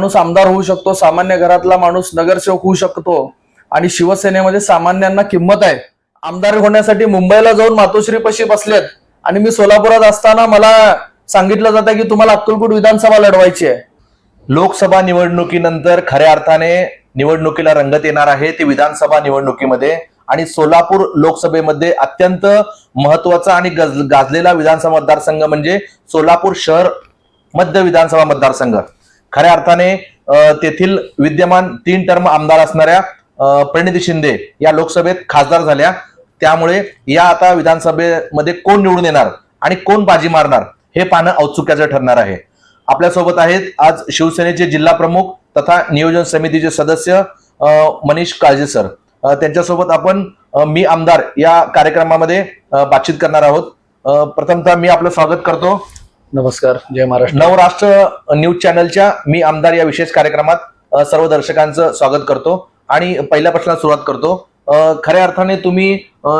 माणूस आमदार होऊ शकतो सामान्य घरातला माणूस नगरसेवक होऊ शकतो आणि शिवसेनेमध्ये सामान्यांना किंमत आहे. आमदार होण्यासाठी मुंबईला जाऊन मातोश्रीपाशी बसलेत आणि मी सोलापुरात असताना मला सांगितलं जातं की तुम्हाला अक्कलकोट विधानसभा लढवायची आहे. लोकसभा निवडणुकीनंतर खऱ्या अर्थाने निवडणुकीला रंगत येणार आहे ती विधानसभा निवडणुकीमध्ये आणि सोलापूर लोकसभेमध्ये अत्यंत महत्त्वाचा आणि गज- गाजलेला विधानसभा मतदारसंघ म्हणजे सोलापूर शहर मध्य विधानसभा मतदारसंघ. खऱ्या अर्थाने तेथील विद्यमान तीन टर्म आमदार असणाऱ्या प्रणिती शिंदे या लोकसभेत खासदार झाल्या. त्यामुळे या आता विधानसभेमध्ये कोण निवडून येणार आणि कोण बाजी मारणार हे पाहणं औत्सुक्याचं ठरणार आहे. आपल्यासोबत आहेत आज शिवसेनेचे जिल्हा प्रमुख तथा नियोजन समितीचे सदस्य मनीष काळजे सर. त्यांच्यासोबत आपण मी आमदार या कार्यक्रमामध्ये बातचीत करणार आहोत. प्रथमतः मी आपलं स्वागत करतो. नमस्कार जय महाराष्ट्र. नवराष्ट्र न्यूज चॅनलच्या मी आमदार या विशेष कार्यक्रमात सर्व दर्शकांचं स्वागत करतो आणि पहिल्या प्रश्नाला सुरुवात करतो. खऱ्या अर्थाने तुम्ही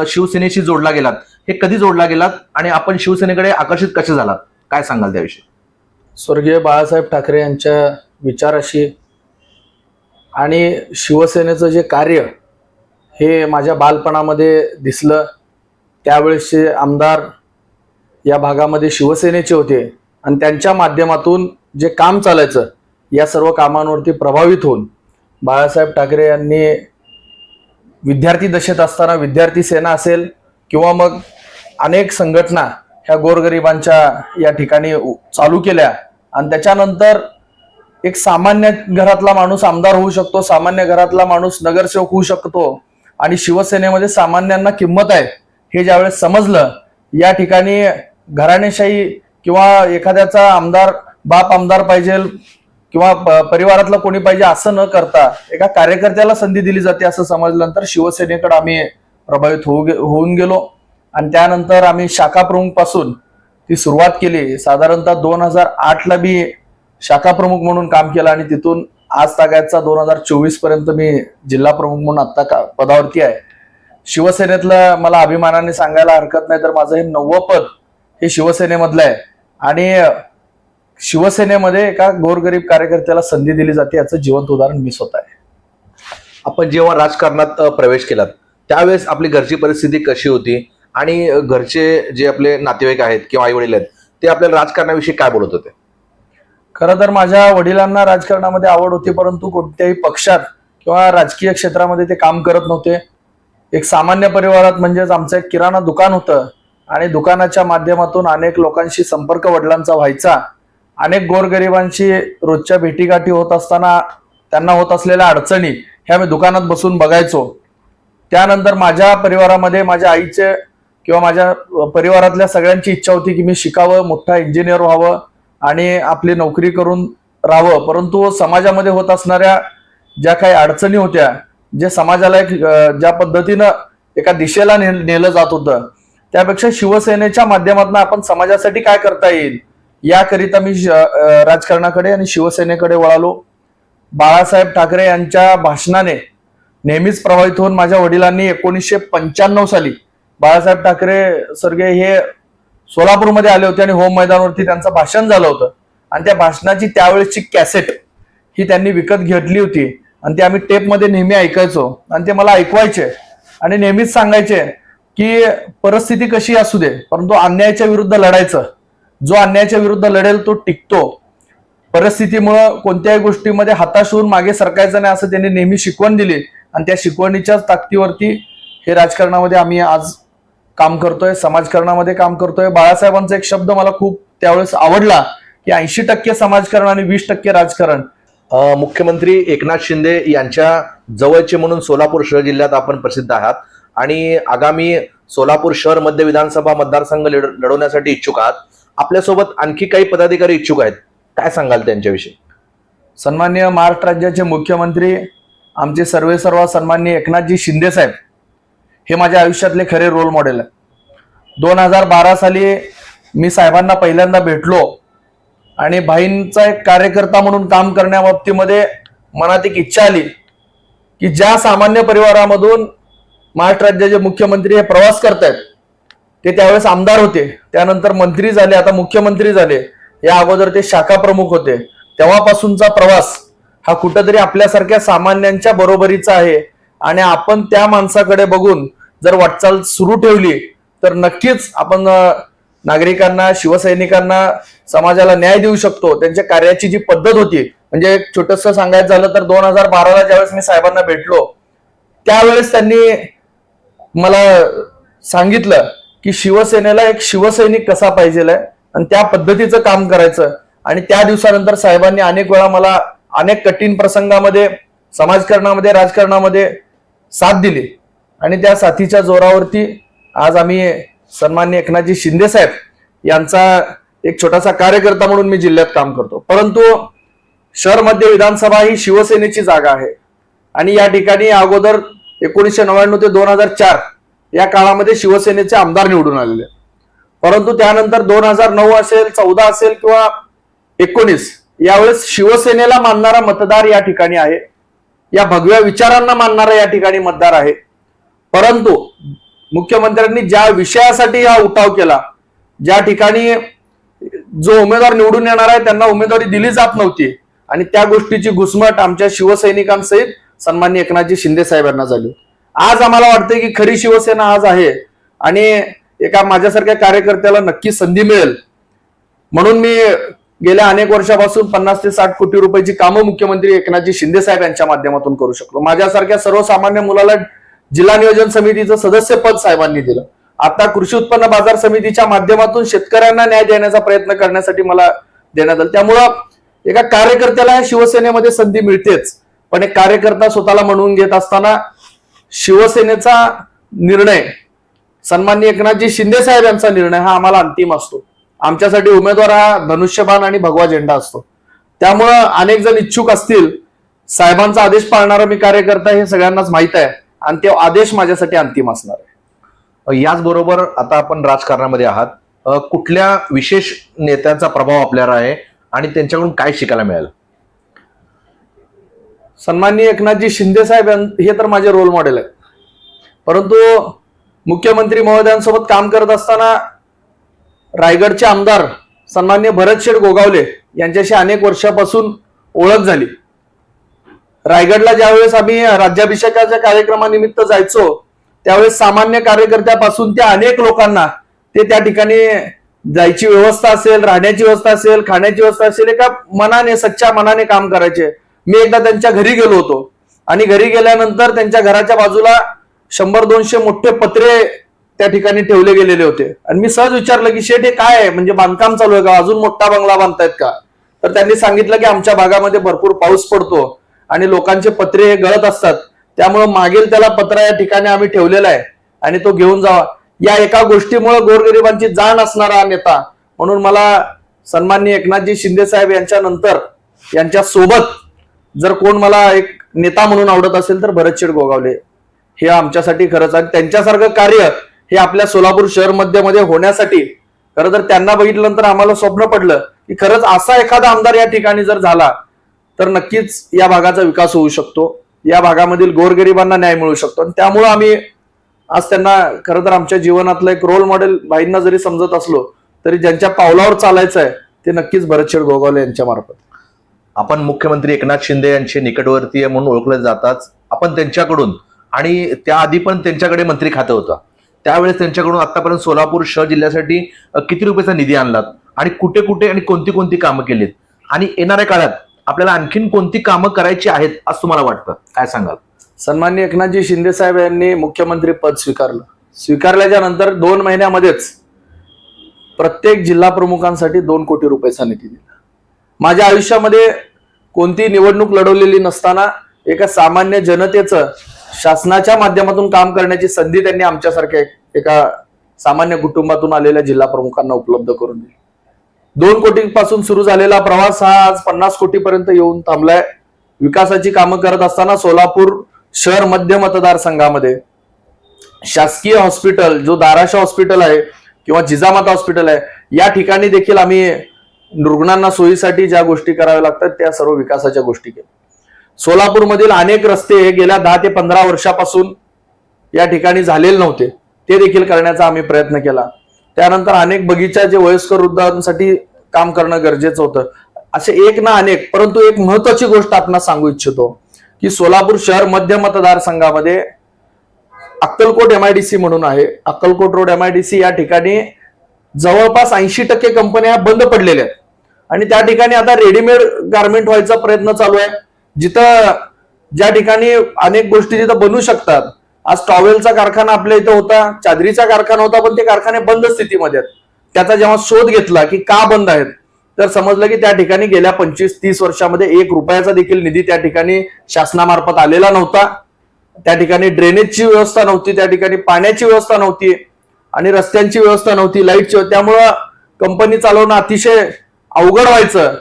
शिवसेनेशी जोडला गेलात. हे कधी जोडला गेलात आणि आपण शिवसेनेकडे आकर्षित कसे झालात? काय सांगाल त्याविषयी? स्वर्गीय बाळासाहेब ठाकरे यांच्या विचाराशी आणि शिवसेनेचं जे कार्य हे माझ्या बालपणामध्ये दिसलं. त्यावेळेसचे आमदार या भागामध्ये शिवसेनेचे होते आणि त्यांच्या माध्यमातून जे काम चालायचं या सर्व कामांवरती प्रभावित होऊन बाळासाहेब ठाकरे यांनी विद्यार्थी दशेत असताना विद्यार्थी सेना असेल किंवा मग अनेक संघटना ह्या गोरगरिबांच्या या ठिकाणी चालू केल्या. आणि त्याच्यानंतर एक सामान्य घरातला माणूस आमदार होऊ शकतो सामान्य घरातला माणूस नगरसेवक होऊ शकतो आणि शिवसेनेमध्ये सामान्यांना किंमत आहे हे ज्यावेळेस समजलं या ठिकाणी घराणेशाही किंवा एखाद्याचा आमदार बाप आमदार पाहिजे किंवा प- परिवारातला कोणी पाहिजे असं न करता एका कार्यकर्त्याला संधी दिली जाते असं समजल्यानंतर शिवसेनेकडे आम्ही प्रभावित होऊ गे- होऊन गेलो. आणि त्यानंतर आम्ही शाखा पासून ती सुरुवात केली. साधारणतः दोन हजार आठला मी शाखा प्रमुख म्हणून काम केलं आणि तिथून आज तागायतचा दोन हजार चोवीसपर्यंत मी जिल्हा प्रमुख म्हणून आत्ता का पदावरती आहे. शिवसेनेतलं मला अभिमानाने सांगायला हरकत नाही तर माझं हे नववं पद हे शिवसेनेमधलं आहे. आणि शिवसेनेमध्ये एका गोरगरीब कार्यकर्त्याला संधी दिली जाते याचं जिवंत उदाहरण मी स्वतः आहे. आपण जेव्हा राजकारणात प्रवेश केलात त्यावेळेस आपली घरची परिस्थिती कशी होती? आणि घरचे जे आपले नातेवाईक आहेत किंवा आई वडील आहेत ते आपल्याला राजकारणाविषयी काय बोलत होते? खरं तर माझ्या वडिलांना राजकारणामध्ये आवड होती परंतु कोणत्याही पक्षात किंवा राजकीय क्षेत्रामध्ये ते काम करत नव्हते. एक सामान्य परिवारात म्हणजेच आमचं एक किराणा दुकान होतं. आणि दुकानाच्या माध्यमातून अनेक लोकांशी संपर्क वडिलांचा व्हायचा. अनेक गोरगरिबांशी रोजच्या भेटीगाठी होत असताना त्यांना होत असलेल्या अडचणी ह्या मी दुकानात बसून बघायचो. त्यानंतर माझ्या परिवारामध्ये माझ्या आईचे किंवा माझ्या परिवारातल्या सगळ्यांची इच्छा होती की मी शिकावं मोठा इंजिनियर व्हावं आणि आपली नोकरी करून राहावं. परंतु समाजामध्ये होत असणाऱ्या ज्या काही अडचणी होत्या जे समाजाला एक ज्या पद्धतीनं एका दिशेला ने नेलं जात होतं त्यापेक्षा शिवसेनेच्या माध्यमातून आपण समाजासाठी काय करता येईल याकरिता मी श- राजकारणाकडे आणि शिवसेनेकडे वळालो. बाळासाहेब ठाकरे यांच्या भाषणाने नेहमीच प्रभावित होऊन माझ्या वडिलांनी एकोणीसशे पंच्याण्णव साली बाळासाहेब ठाकरे सर्गे हे सोलापूरमध्ये आले होते आणि होम मैदानावरती त्यांचं भाषण झालं होतं. आणि त्या भाषणाची त्यावेळेसची कॅसेट ही त्यांनी विकत घेतली होती. आणि ते आम्ही टेपमध्ये नेहमी ऐकायचो. आणि ते मला ऐकवायचे. आणि नेहमीच सांगायचे की परिस्थिती कशी असू दे परंतु अन्यायाच्या विरुद्ध लढायचं. जो अन्यायाच्या विरुद्ध लढेल तो टिकतो. परिस्थितीमुळं कोणत्याही गोष्टीमध्ये हताश होऊन मागे सरकायचं नाही असं त्यांनी नेहमी शिकवण दिली. आणि त्या शिकवणीच्याच ताकदीवरती हे राजकारणामध्ये आम्ही आज काम करतोय समाजकारणामध्ये काम करतोय. बाळासाहेबांचा एक शब्द मला खूप त्यावेळेस आवडला की ऐंशी टक्के समाजकारण आणि वीस टक्के राजकारण. मुख्यमंत्री एकनाथ शिंदे यांच्या जवळचे म्हणून सोलापूर शहर जिल्ह्यात आपण प्रसिद्ध आहात. आणि आगामी सोलापूर शहर मध्य विधानसभा मतदारसंघ लढ- लढवण्यासाठी इच्छुक आहात. आपल्यासोबत आणखी काही पदाधिकारी इच्छुक आहेत. काय सांगाल त्यांच्याविषयी? सन्माननीय महाराष्ट्र राज्याचे मुख्यमंत्री आमचे सर्वे सर्व सन्माननीय एकनाथजी शिंदे साहेब हे माझ्या आयुष्यातले खरे रोल मॉडेल आहे दोन हजार बारा साली मी साहेबांना पहिल्यांदा भेटलो. आणि भाईंचा एक कार्यकर्ता म्हणून काम करण्याबाबतीमध्ये मनात एक इच्छा आली की ज्या सामान्य परिवारामधून महाराष्ट्र राज्याचे मुख्यमंत्री हे प्रवास करतायत ते त्यावेळेस आमदार होते. त्यानंतर मंत्री झाले आता मुख्यमंत्री झाले. या अगोदर ते शाखा प्रमुख होते. तेव्हापासूनचा प्रवास हा कुठंतरी आपल्यासारख्या सामान्यांच्या बरोबरीचा आहे. आणि आपण त्या माणसाकडे बघून जर वाटचाल सुरू ठेवली तर नक्कीच आपण नागरिकांना शिवसैनिकांना समाजाला न्याय देऊ शकतो. त्यांच्या कार्याची जी पद्धत होती म्हणजे एक छोटस सांगायचं झालं तर दोन हजार बाराला ज्यावेळेस मी साहेबांना भेटलो त्यावेळेस त्यांनी मला सांगितलं की शिवसेनेला एक शिवसैनिक कसा पाहिजे आणि त्या पद्धतीचं काम करायचं. आणि त्या दिवसानंतर साहेबांनी अनेक वेळा मला अनेक कठीण प्रसंगामध्ये समाजकारणामध्ये राजकारणामध्ये साथ दिली. आणि त्या साथीच्या जोरावरती आज आम्ही सन्मान्य एकनाथजी शिंदे साहेब यांचा एक छोटासा कार्यकर्ता म्हणून मी जिल्ह्यात काम करतो. परंतु शहर मध्य विधानसभा ही शिवसेनेची जागा आहे. आणि या ठिकाणी अगोदर एकोणीसशे नव्याण्णव ते दोन हजार चार या काळामध्ये शिवसेनेचे आमदार निवडून आलेले. परंतु त्यानंतर दोन हजार नऊ असेल चौदा असेल किंवा एकोणीस यावेळेस शिवसेनेला मानणारा मतदार या ठिकाणी आहे. या भगव्या विचारांना मानणारा या ठिकाणी मतदार आहे. परंतु मुख्यमंत्र्यांनी ज्या विषयासाठी हा उठाव केला ज्या ठिकाणी जो उमेदवार निवडून येणार आहे त्यांना उमेदवारी दिली जात नव्हती. आणि त्या गोष्टीची घुसमट आमच्या शिवसैनिकांसहित सन्मान्य एकनाथजी शिंदे साहेबांना झाली. आज आम्हाला वाटतंय की खरी शिवसेना आज आहे आणि एका माझ्यासारख्या कार्यकर्त्याला नक्की संधी मिळेल. म्हणून मी गेल्या अनेक वर्षापासून पन्नास ते साठ कोटी रुपयाची कामं मुख्यमंत्री एकनाथजी शिंदे साहेब यांच्या माध्यमातून करू शकलो. माझ्यासारख्या सर्वसामान्य मुलाला जिल्हा नियोजन समितीचं सदस्य पद साहेबांनी दिलं. आता कृषी उत्पन्न बाजार समितीच्या माध्यमातून शेतकऱ्यांना न्याय देण्याचा प्रयत्न करण्यासाठी मला देण्यात आलं. त्यामुळं एका कार्यकर्त्याला शिवसेनेमध्ये संधी मिळतेच. पण एक कार्यकर्ता स्वतःला म्हणून घेत असताना शिवसेनेचा निर्णय सन्माननीय एकनाथजी शिंदे साहेब यांचा निर्णय हा आम्हाला अंतिम असतो. आमच्यासाठी उमेदवार हा धनुष्यबाण आणि भगवा झेंडा असतो. त्यामुळं अनेक जण इच्छुक असतील. साहेबांचा आदेश पाळणारा मी कार्यकर्ता हे सगळ्यांनाच माहीत आहे. आणि तो आदेश माझ्यासाठी अंतिम असणार आहे. याचबरोबर आता आपण राजकारणामध्ये आहात. कुठल्या विशेष नेत्यांचा प्रभाव आपल्यावर आहे आणि त्यांच्याकडून काय शिकायला मिळालं? सन्माननीय एकनाथजी शिंदे साहेब हे तर माझे रोल मॉडेल आहेत. परंतु मुख्यमंत्री महोदयांसोबत काम करत असताना रायगडचे आमदार सन्मान्य भरत शेठ गोगावले यांच्याशी अनेक वर्षापासून ओळख झाली. रायगडला ज्यावेळेस आम्ही राज्याभिषेकाच्या कार्यक्रमानिमित्त जायचो त्यावेळेस सामान्य कार्यकर्त्यापासून त्या अनेक लोकांना ते त्या ठिकाणी जायची व्यवस्था असेल राहण्याची व्यवस्था असेल खाण्याची व्यवस्था असेल एका मनाने सच्च्या मनाने काम करायचे. मी एकदा त्यांच्या घरी गेलो होतो आणि घरी गेल्यानंतर त्यांच्या घराच्या बाजूला शंभर दोनशे मोठे पत्रे त्या ठिकाणी ठेवले गेलेले होते. आणि मी सहज विचारलं की शेठ हे काय आहे? म्हणजे बांधकाम चालू आहे का? अजून मोठा बंगला बांधतायत का? तर त्यांनी सांगितलं की आमच्या भागामध्ये भरपूर पाऊस पडतो. आणि लोकांचे पत्रे हे गळत असतात. त्यामुळे मागील त्याला पत्रा या ठिकाणी आम्ही ठेवलेला आहे. आणि तो घेऊन जावा. या एका गोष्टीमुळे गोरगरिबांची जाण असणारा हा नेता. म्हणून मला सन्माननीय एकनाथजी शिंदे साहेब यांच्या नंतर यांच्या सोबत जर कोण मला एक नेता म्हणून आवडत असेल तर भरतशेठ गोगावले. हे आमच्यासाठी खरंच आणि त्यांच्यासारखं कार्य हे आपल्या सोलापूर शहर मध्यमध्ये होण्यासाठी खरं तर त्यांना बघितल्यानंतर आम्हाला स्वप्न पडलं की खरंच असा एखादा आमदार या ठिकाणी जर झाला तर नक्कीच या भागाचा विकास होऊ शकतो. या भागामधील गोरगरिबांना न्याय मिळू शकतो. आणि त्यामुळं आम्ही आज त्यांना खरं तर आमच्या जीवनातलं एक रोल मॉडेल बाईंना जरी समजत असलो तरी ज्यांच्या पावलावर चालायचं आहे ते नक्कीच भरतशेड गोगावले यांच्या मार्फत. आपण मुख्यमंत्री एकनाथ शिंदे यांचे निकटवर्तीय म्हणून ओळखले जातात आपण त्यांच्याकडून आणि त्याआधी पण त्यांच्याकडे मंत्री खातं होतं. त्यावेळेस त्यांच्याकडून आतापर्यंत सोलापूर शहर जिल्ह्यासाठी किती रुपयाचा निधी आणलात? आणि कुठे कुठे आणि कोणती कोणती कामं केलीत? आणि येणाऱ्या काळात आपल्याला आणखीन कोणती कामं करायची आहेत असं तुम्हाला वाटतं? काय सांगाल? सन्मान्य एकनाथजी शिंदे साहेब यांनी मुख्यमंत्री पद स्वीकारलं. स्वीकारल्याच्या नंतर दोन महिन्यामध्येच प्रत्येक जिल्हा प्रमुखांसाठी दोन कोटी रुपयाचा निधी दिला. माझ्या आयुष्यामध्ये कोणती निवडणूक लढवलेली नसताना एका सामान्य जनतेचं शासनाच्या माध्यमातून काम करण्याची संधी त्यांनी आमच्यासारख्या एका सामान्य कुटुंबातून आलेल्या जिल्हा प्रमुखांना उपलब्ध करून दिली. दोन कोटी पासून सुरू झालेला प्रवास हा आज पन्नास कोटी पर्यंत येऊन थांबलाय. विकासाची कामं करत असताना सोलापूर शहर मध्य मतदारसंघामध्ये. शासकीय हॉस्पिटल जो दाराशा हॉस्पिटल आहे किंवा जिजामाता हॉस्पिटल आहे या ठिकाणी देखील आम्ही रुग्णांना सोयीसाठी ज्या गोष्टी कराव्या लागतात त्या सर्व विकासाच्या गोष्टी केल्या. सोलापूरमधील अनेक रस्ते हे गेल्या दहा ते पंधरा वर्षापासून या ठिकाणी झालेले नव्हते. ते देखील करण्याचा आम्ही प्रयत्न केला. त्यानंतर अनेक बगीचा जे वयस्कर वृद्धांसाठी काम करणं गरजेचं होतं. असे एक ना अनेक परंतु एक महत्वाची गोष्ट आपण सांगू इच्छितो की सोलापूर शहर मध्य मतदारसंघामध्ये अक्कलकोट एमआयडीसी म्हणून आहे. अक्कलकोट रोड एमआयडीसी या ठिकाणी जवळपास ऐंशी टक्के कंपन्या बंद पडलेल्या आहेत. आणि त्या ठिकाणी आता रेडीमेड गार्मेंट व्हायचा प्रयत्न चालू आहे. जिथं ज्या ठिकाणी अनेक गोष्टी तिथं बनू शकतात. आज टॉवेलचा कारखाना आपल्या इथं होता चादरीचा कारखाना होता पण ते कारखाने बंद स्थितीमध्ये आहेत. त्याचा जेव्हा शोध घेतला की का बंद आहेत तर समजलं की त्या ठिकाणी गेल्या पंचवीस तीस वर्षामध्ये एक रुपयाचा देखील निधी त्या ठिकाणी शासनामार्फत आलेला नव्हता. त्या ठिकाणी ड्रेनेजची व्यवस्था नव्हती त्या ठिकाणी पाण्याची व्यवस्था नव्हती आणि रस्त्यांची व्यवस्था नव्हती लाईटची त्यामुळं कंपनी चालवणं अतिशय अवघड व्हायचं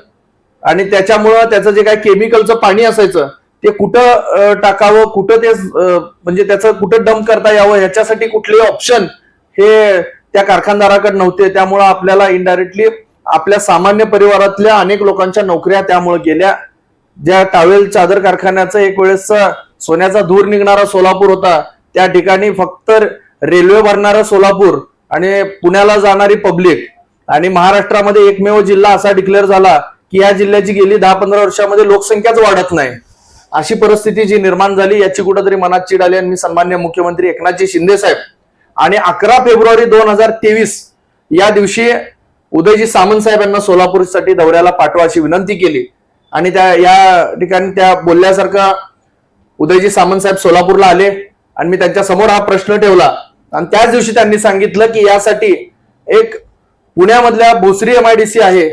आणि त्याच्यामुळं त्याचं जे काय केमिकलचं पाणी असायचं ते कुठं टाकावं कुठं ते म्हणजे त्याचं कुठं डंप करता यावं ह्याच्यासाठी कुठले ऑप्शन हे त्या कारखानदाराकडे नव्हते. त्यामुळं आपल्याला इनडायरेक्टली आपल्या सामान्य परिवारातल्या अनेक लोकांच्या नोकऱ्या त्यामुळे गेल्या. ज्या टावेल चादर कारखान्याचा एक वेळेस सोन्याचा धूर निघणारा सोलापूर होता. त्या ठिकाणी फक्त रेल्वे भरणारा सोलापूर आणि पुण्याला जाणारी पब्लिक आणि महाराष्ट्रामध्ये एकमेव जिल्हा असा डिक्लेअर झाला की या जिल्ह्याची गेली दहा पंधरा वर्षामध्ये लोकसंख्याच वाढत नाही. अशी परिस्थिती जी निर्माण झाली याची कुठंतरी मनात चिड आली आणि मी सन्मान्य मुख्यमंत्री एकनाथजी शिंदे साहेब आणि अकरा फेब्रुवारी दोन हजार तेवीस या दिवशी उदयजी सामंत साहेब यांना सोलापूरसाठी दौऱ्याला पाठवा अशी विनंती केली. आणि त्या या ठिकाणी त्या बोलल्यासारखं उदयजी सामंत साहेब सोलापूरला आले आणि मी त्यांच्यासमोर हा प्रश्न ठेवला. आणि त्याच दिवशी त्यांनी सांगितलं की यासाठी एक पुण्यामधल्या भोसरी एमआयडीसी आहे.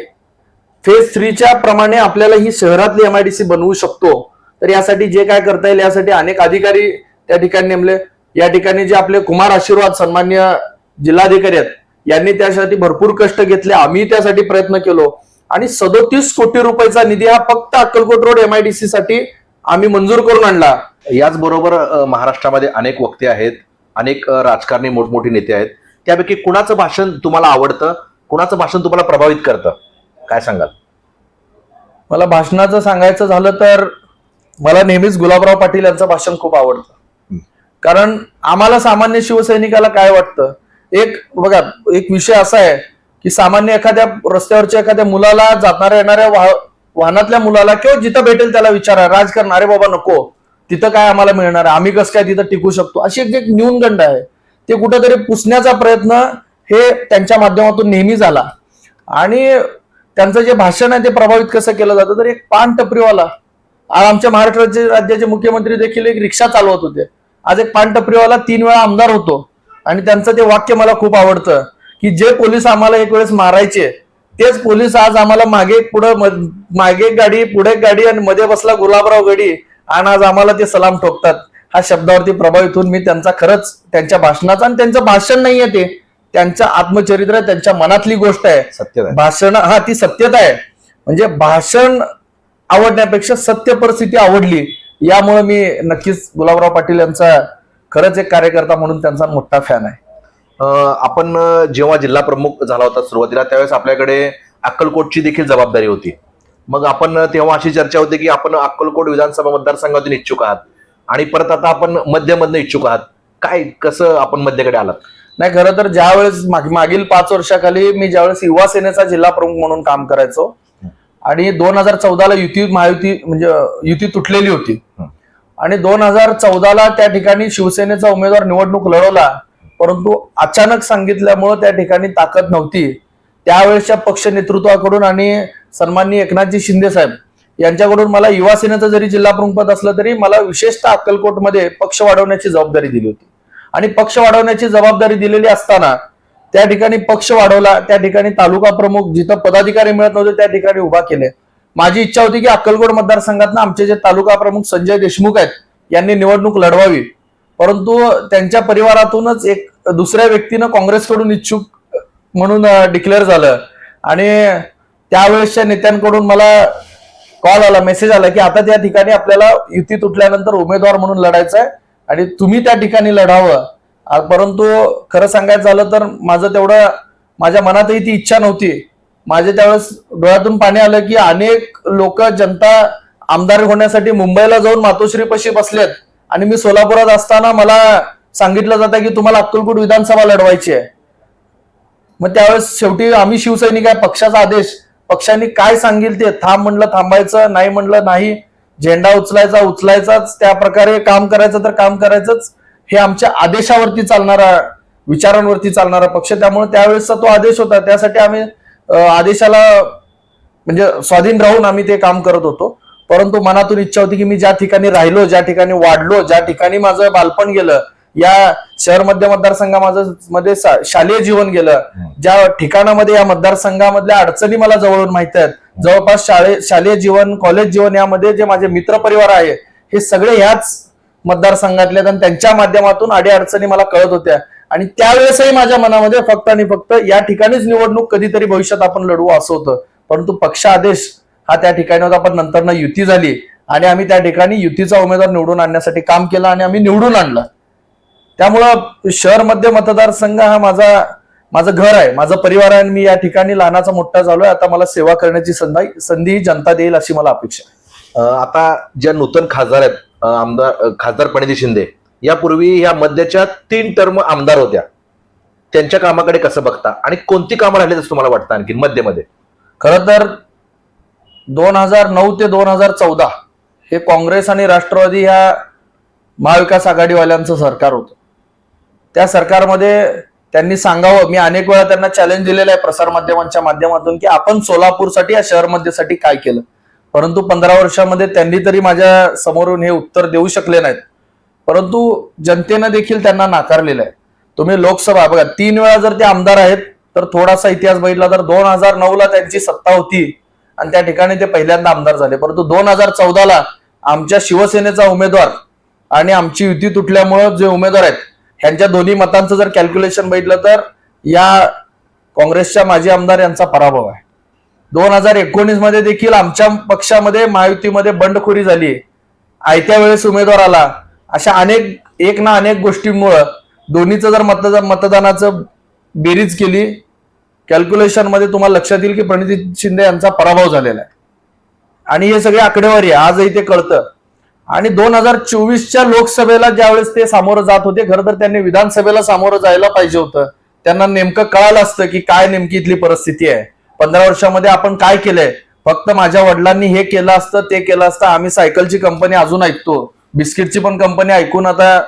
फेज थ्रीच्या प्रमाणे आपल्याला ही शहरातली एमआयडीसी बनवू शकतो. तर यासाठी जे काय करता येईल यासाठी अनेक अधिकारी त्या ठिकाणी नेमले. या ठिकाणी जे आपले कुमार आशीर्वाद सन्मान्य जिल्हाधिकारी आहेत यांनी त्यासाठी भरपूर कष्ट घेतले. आम्ही त्यासाठी प्रयत्न केलो. आणि सदोतीस कोटी रुपयाचा निधी हा फक्त अक्कलकोट रोड एमआयडीसी साठी आम्ही मंजूर करून आणला. याचबरोबर महाराष्ट्रामध्ये अनेक वक्ते आहेत अनेक राजकारणी मोठमोठे नेते आहेत. त्यापैकी कुणाचं भाषण तुम्हाला आवडतं? कुणाचं भाषण तुम्हाला प्रभावित करतं? काय सांगाल? मला भाषणाचं सांगायचं झालं तर मला नेहमीच गुलाबराव पाटील यांचं भाषण खूप आवडतं. कारण आम्हाला सामान्य शिवसैनिकाला काय वाटतं? एक बघा एक विषय असा आहे की सामान्य एखाद्या रस्त्यावरच्या एखाद्या मुलाला जाणाऱ्या येणाऱ्या वाह- वाहनातल्या मुलाला किंवा जिथं भेटेल त्याला विचारा राजकारण अरे बाबा नको. तिथं काय आम्हाला मिळणार आहे? आम्ही कसं काय तिथं टिकू शकतो? अशी एक एक न्यूनगंड आहे. ते कुठंतरी पुसण्याचा प्रयत्न हे त्यांच्या माध्यमातून नेहमी झाला. आणि त्यांचं जे भाषण आहे ते प्रभावित कसं केलं जातं? तर एक पान टपरीवाला. आज आमच्या महाराष्ट्राचे राज्याचे मुख्यमंत्री देखील एक रिक्षा चालवत होते. आज एक पान टपरीवाला तीन वेळा आमदार होतो. आणि त्यांचं ते वाक्य मला खूप आवडतं की जे पोलीस आम्हाला एक वेळेस मारायचे तेच पोलीस आज आम्हाला मागे पुढे मागे गाडी पुढे गाडी आणि मध्ये बसला गुलाबराव गडी आणि आज आम्हाला ते सलाम ठोकतात. हा शब्दावरती प्रभावित होऊन मी त्यांचा खरंच त्यांच्या भाषणाचा आणि त्यांचं भाषण नाहीये ते. त्यांचं आत्मचरित्र त्यांच्या मनातली गोष्ट आहे. सत्य. भाषण हा ती सत्यता आहे. म्हणजे भाषण आवडण्यापेक्षा सत्य परिस्थिती आवडली. यामुळे मी नक्कीच गुलाबराव पाटील यांचा खरंच एक कार्यकर्ता म्हणून त्यांचा मोठा फॅन आहे. आपण जेव्हा जिल्हा प्रमुख झाला होता सुरुवातीला त्यावेळेस आपल्याकडे अक्कलकोटची देखील जबाबदारी होती. मग आपण तेव्हा अशी चर्चा होती की आपण अक्कलकोट विधानसभा मतदारसंघातून इच्छुक आहात आणि परत आता आपण मध्यमधनं इच्छुक आहात. काय कसं आपण मध्यकडे आलात? नाही खरं तर ज्या वेळेस माग- मागील पाच वर्षाखाली मी ज्यावेळेस युवा सेनेचा जिल्हा प्रमुख म्हणून काम करायचो आणि दोन हजार चौदाला युती महायुती म्हणजे युती तुटलेली होती. आणि दोन हजार चौदाला त्या ठिकाणी शिवसेनेचा उमेदवार निवडणूक लढवला. परंतु अचानक सांगितल्यामुळं त्या ठिकाणी ताकद नव्हती. त्यावेळेसच्या पक्ष नेतृत्वाकडून आणि सन्माननीय एकनाथजी शिंदे साहेब यांच्याकडून मला युवा सेनेचं जरी जिल्हा प्रमुख पद असलं तरी मला विशेषतः अक्कलकोटमध्ये पक्ष वाढवण्याची जबाबदारी दिली होती. आणि पक्ष वाढवण्याची जबाबदारी दिलेली असताना त्या ठिकाणी पक्ष वाढवला त्या ठिकाणी तालुका प्रमुख जिथं पदाधिकारी मिळत नव्हते त्या ठिकाणी उभा केले. माझी इच्छा होती की अक्कलकोट मतदारसंघातनं आमचे जे तालुका प्रमुख संजय देशमुख आहेत यांनी निवडणूक लढवावी. परंतु त्यांच्या परिवारातूनच एक दुसऱ्या व्यक्तीनं काँग्रेसकडून इच्छुक म्हणून डिक्लेअर झालं. आणि त्यावेळेसच्या नेत्यांकडून मला कॉल आला मेसेज आला की आता त्या ठिकाणी आपल्याला युती तुटल्यानंतर उमेदवार म्हणून लढायचं आहे आणि तुम्ही त्या ठिकाणी लढावं. परंतु खरं सांगायचं झालं तर माझं तेवढं माझ्या मनातही ती इच्छा नव्हती. माझ्या त्यावेळेस डोळ्यातून पाणी आलं की अनेक लोक जनता आमदार होण्यासाठी मुंबईला जाऊन मातोश्रीपाशी बसलेत. आणि मी सोलापुरात असताना मला सांगितलं जातं की तुम्हाला अक्कलकोट विधानसभा लढवायची आहे. मग त्यावेळेस शेवटी आम्ही शिवसैनिक आहे पक्षाचा आदेश. पक्षांनी काय सांगेल ते थांब म्हणलं थांबायचं नाही म्हणलं नाही. झेंडा उचलायचा उचलायचाच. त्या प्रकारे काम करायचं तर काम करायचंच. हे आमच्या आदेशावरती चालणारा विचारांवरती चालणारा पक्ष. त्यामुळे त्यावेळेसचा तो आदेश होता. त्यासाठी आम्ही आदेशाला म्हणजे स्वाधीन राहून आम्ही ते काम करत होतो. परंतु मनातून इच्छा होती की मी ज्या ठिकाणी राहिलो ज्या ठिकाणी वाढलो ज्या ठिकाणी माझं बालपण गेलं या शहर मध्य मतदारसंघामध्ये मध्ये सा- शालेय जीवन गेलं ज्या ठिकाणामध्ये या मतदारसंघामधल्या अडचणी मला जवळून माहीत आहेत. जवळपास शाळे शालेय जीवन कॉलेज जीवन यामध्ये जे माझे मित्र परिवार आहे हे सगळे ह्याच मतदारसंघातले आणि त्यांच्या माध्यमातून अडीअडचणी मला कळत होत्या. आणि त्यावेळेसही माझ्या मनामध्ये फक्त आणि फक्त या ठिकाणीच निवडणूक कधीतरी भविष्यात आपण लढवू असं होतं. परंतु पक्ष आदेश हा त्या ठिकाणी होता पण नंतर युती झाली. आणि आम्ही त्या ठिकाणी युतीचा उमेदवार निवडून आणण्यासाठी काम केलं आणि आम्ही निवडून आणलं. त्यामुळं शहर मध्य मतदारसंघ हा माझा माझं घर आहे माझा परिवार आहे आणि मी या ठिकाणी लहानाचा मोठा झालोय. आता मला सेवा करण्याची संधी संधी जनता देईल अशी मला अपेक्षा आहे. आता ज्या नूतन खासदार आहेत आमदार खासदार प्रणिती शिंदे. यापूर्वी या मध्याच्या तीन टर्म आमदार होत्या. त्यांच्या कामाकडे कसं बघता? आणि कोणती कामं राहिली असं तुम्हाला वाटतं आणखी मध्यमध्ये? खरं तर दोन हजार नऊ ते दोन हजार चौदा हे काँग्रेस आणि राष्ट्रवादी ह्या महाविकास आघाडीवाल्यांचं सरकार होतं. त्या सरकारमध्ये त्यांनी सांगावं मी अनेक वेळा त्यांना चॅलेंज दिलेलं आहे प्रसार माध्यमांच्या माध्यमातून की आपण सोलापूरसाठी या शहर मध्येसाठी काय केलं? परंतु पंधरा वर्षामध्ये त्यांनी तरी माझ्या समोरून हे उत्तर देऊ शकले नाहीत. परंतु जनतेनं देखील त्यांना नाकारलेलं आहे. तुम्ही लोकसभा बघा तीन वेळा जर ते आमदार आहेत तर थोडासा इतिहास बघितला तर दोन हजार नऊ ला त्यांची सत्ता होती आणि त्या ठिकाणी ते पहिल्यांदा आमदार झाले. परंतु दोन हजार चौदाला आमच्या शिवसेनेचा उमेदवार आणि आमची युती तुटल्यामुळं जे उमेदवार आहेत ह्यांच्या दोन्ही मतांचं जर कॅल्क्युलेशन बघितलं तर या काँग्रेसच्या माजी आमदार यांचा पराभव आहे. दोन हजार एकोणीसमध्ये देखील आमच्या पक्षामध्ये महायुतीमध्ये बंडखोरी झाली. आयत्या वेळेस उमेदवार आला. अशा अनेक एक ना अनेक गोष्टींमुळं दोन्हीचं जर मतदान मतदानाचं बेरीज केली कॅल्क्युलेशनमध्ये तुम्हाला लक्षात येईल की प्रणिती शिंदे यांचा पराभव झालेला आहे. आणि हे सगळे आकडेवारी आहे. आजही ते कळतं. आणि दोन हजार चोवीसच्या लोकसभेला ज्यावेळेस ते सामोरं जात होते खरं तर त्यांनी विधानसभेला सामोरं जायला पाहिजे होतं. त्यांना नेमकं कळालं असतं की काय नेमकी इथली परिस्थिती आहे. पंधरा वर्षामध्ये आपण काय केलंय? फक्त माझ्या वडिलांनी हे केलं असतं ते केलं असतं. आम्ही सायकलची कंपनी अजून ऐकतो. बिस्किटची पण कंपनी ऐकून आता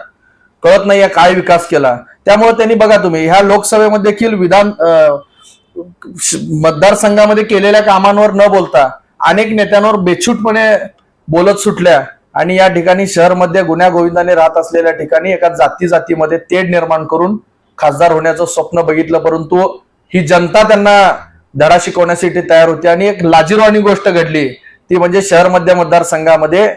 कळत नाहीये काय विकास केला. त्यामुळे त्यांनी बघा तुम्ही ह्या लोकसभेमध्ये देखील विधान श- मतदारसंघामध्ये केलेल्या कामांवर न बोलता अनेक नेत्यांवर बेछूटपणे बोलत सुटल्या आणि या ठिकाणी शहरमध्ये गुन्ह्या गोविंदाने राहत असलेल्या ठिकाणी एका जाती जातीमध्ये तेढ निर्माण करून खासदार होण्याचं स्वप्न बघितलं. परंतु ही जनता त्यांना धडा शिकवण्यासाठी तयार होती. आणि एक लाजीरवाणी गोष्ट घडली. ती म्हणजे शहर मध्य मतदारसंघामध्ये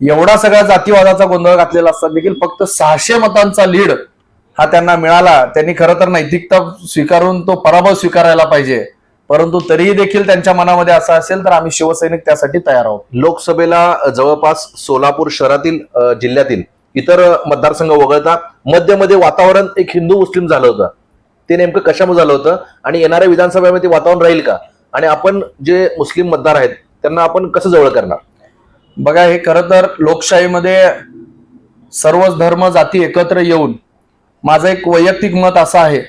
एवढा सगळा जातीवादाचा गोंधळ घातलेला असता. देखील फक्त सहाशे मतांचा लीड हा त्यांना मिळाला. त्यांनी खरं तर नैतिकता स्वीकारून तो पराभव स्वीकारायला पाहिजे. परंतु तरीही देखील त्यांच्या मनामध्ये असं असेल तर आम्ही शिवसैनिक त्यासाठी तयार आहोत. लोकसभेला जवळपास सोलापूर शहरातील जिल्ह्यातील इतर मतदारसंघ वगळता मध्यमध्ये वातावरण एक हिंदू मुस्लिम झालं होतं. ते नेमकं कशामुळे झालं होतं? आणि येणाऱ्या विधानसभेमध्ये ते वातावरण राहील का? आणि आपण जे मुस्लिम मतदार आहेत त्यांना आपण कसं जवळ करणार? बघा हे खरं तर लोकशाहीमध्ये सर्वच धर्म जाती एकत्र येऊन माझं एक वैयक्तिक मत असं आहे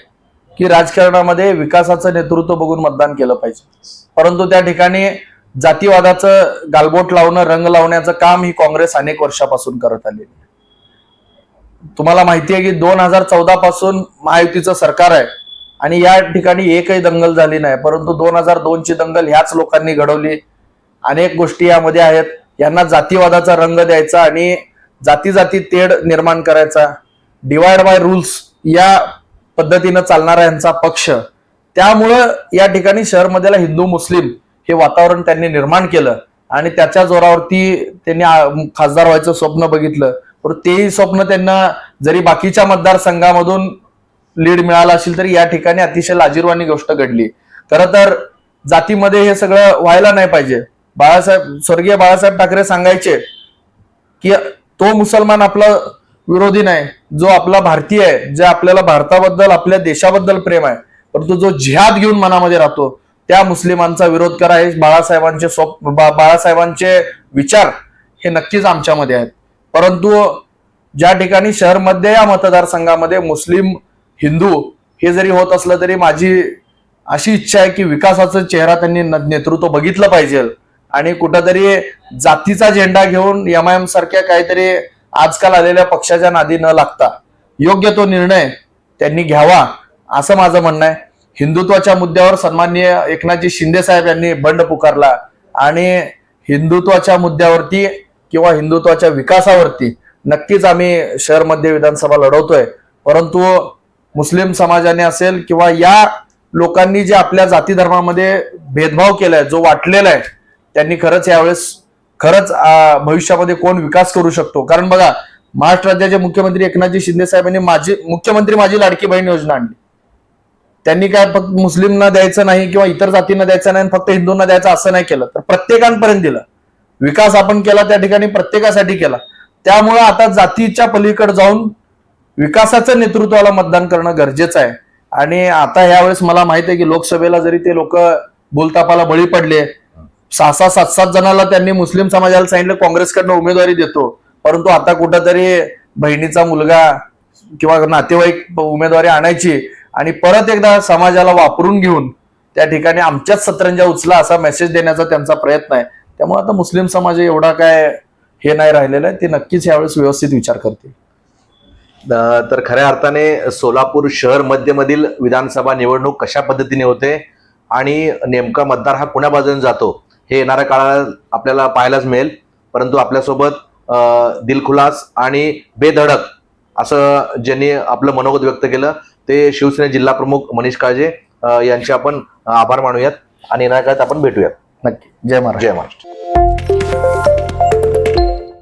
की राजकारणामध्ये विकासाचं नेतृत्व बघून मतदान केलं पाहिजे. परंतु त्या ठिकाणी जातीवादाचं गालबोट लावणं रंग लावण्याचं काम ही काँग्रेस अनेक वर्षापासून करत आलेली तुम्हाला माहिती आहे की दोन हजार चौदा पासून महायुतीचं सरकार आहे. आणि या ठिकाणी एकही दंगल झाली नाही. परंतु दोन हजार दोनची दंगल ह्याच लोकांनी घडवली. अनेक गोष्टी यामध्ये आहेत. यांना जातीवादाचा रंग द्यायचा आणि जाती जाती तेढ निर्माण करायचा. डिवाइड बाय रूल्स या पद्धतीनं चालणारा यांचा पक्ष. त्यामुळं या ठिकाणी शहरमध्येला हिंदू मुस्लिम हे वातावरण त्यांनी निर्माण केलं. आणि त्याच्या जोरावरती त्यांनी खासदार व्हायचं स्वप्न बघितलं. तेही स्वप्न त्यांना जरी बाकीच्या मतदारसंघामधून लीड मिळाला असेल तरी या ठिकाणी अतिशय लाजीरवाणी गोष्ट घडली. खरं तर जातीमध्ये हे सगळं व्हायला नाही पाहिजे. बाळासाहेब स्वर्गीय बाळासाहेब ठाकरे सांगायचे की तो मुसलमान आपला विरोधी नाही जो आपला भारतीय आहे जे आपल्याला भारताबद्दल आपल्या देशाबद्दल प्रेम आहे परंतु जो जिहाद घेऊन मनामध्ये राहतो त्या मुस्लिमांचा विरोध करा हे बाळासाहेबांचे स्वप्न बा- बाळासाहेबांचे विचार हे नक्कीच आमच्यामध्ये आहेत. परंतु ज्या ठिकाणी शहरमध्ये या मतदारसंघामध्ये मुस्लिम हिंदू हे जरी होत असलं तरी माझी अशी इच्छा आहे की विकासाचा चेहरा त्यांनी न- नेतृत्व बघितलं पाहिजे. आणि कुठंतरी जातीचा झेंडा घेऊन एम आय एम सारख्या काहीतरी आजकाल आलेल्या पक्षाच्या नादी न लागता योग्य तो निर्णय त्यांनी घ्यावा असं माझं म्हणणं आहे. हिंदुत्वाच्या मुद्द्यावर सन्माननीय एकनाथजी शिंदे साहेब यांनी बंड पुकारला आणि हिंदुत्वाच्या मुद्द्यावरती किंवा हिंदुत्वाच्या विकासावरती नक्कीच आम्ही शहरमध्ये विधानसभा लढवतोय. परंतु मुस्लिम समाजाने असेल किंवा या लोकांनी जे आपल्या जाती धर्मामध्ये भेदभाव केलाय जो वाटलेला आहे त्यांनी खरंच यावेळेस खरंच भविष्यामध्ये कोण विकास करू शकतो? कारण बघा महाराष्ट्र राज्याचे मुख्यमंत्री एकनाथजी शिंदे साहेबांनी माझी मुख्यमंत्री माझी लाडकी बहीण योजना आणली. त्यांनी काय फक्त मुस्लिमना द्यायचं नाही किंवा इतर जातींना द्यायचं नाही आणि फक्त हिंदूंना द्यायचं असं नाही केलं. तर प्रत्येकांपर्यंत दिलं. विकास आपण केला त्या ठिकाणी प्रत्येकासाठी केला. त्यामुळं आता जातीच्या पलीकडे जाऊन विकासाचं नेतृत्वाला मतदान करणं गरजेचं आहे. आणि आता यावेळेस मला माहिती आहे की लोकसभेला जरी ते लोक बोलतापाला बळी पडले सहा सहा सात सात जणांना त्यांनी मुस्लिम समाजाला सांगितलं काँग्रेसकडनं उमेदवारी देतो. परंतु आता कुठंतरी बहिणीचा मुलगा किंवा नातेवाईक उमेदवारी आणायची आणि परत एकदा समाजाला वापरून घेऊन त्या ठिकाणी आमच्याच सतरंजा उचला असा मेसेज देण्याचा त्यांचा प्रयत्न आहे. त्यामुळे आता मुस्लिम समाज एवढा काय हे नाही राहिलेलं आहे. ते नक्कीच यावेळेस व्यवस्थित विचार करतील. तर खऱ्या अर्थाने सोलापूर शहर मध्यमधील विधानसभा निवडणूक कशा पद्धतीने होते आणि नेमका मतदार हा कुणा बाजूने जातो हे येणाऱ्या काळात आपल्याला पाहायलाच मिळेल. परंतु आपल्यासोबत दिलखुलास आणि बेधडक असं ज्यांनी आपलं मनोगत व्यक्त केलं ते शिवसेना जिल्हा प्रमुख मनीष काळजे यांचे आपण आभार मानूयात आणि येणाऱ्या काळात आपण भेटूयात. नक्की. जय महाराज जय महाराष्ट्र.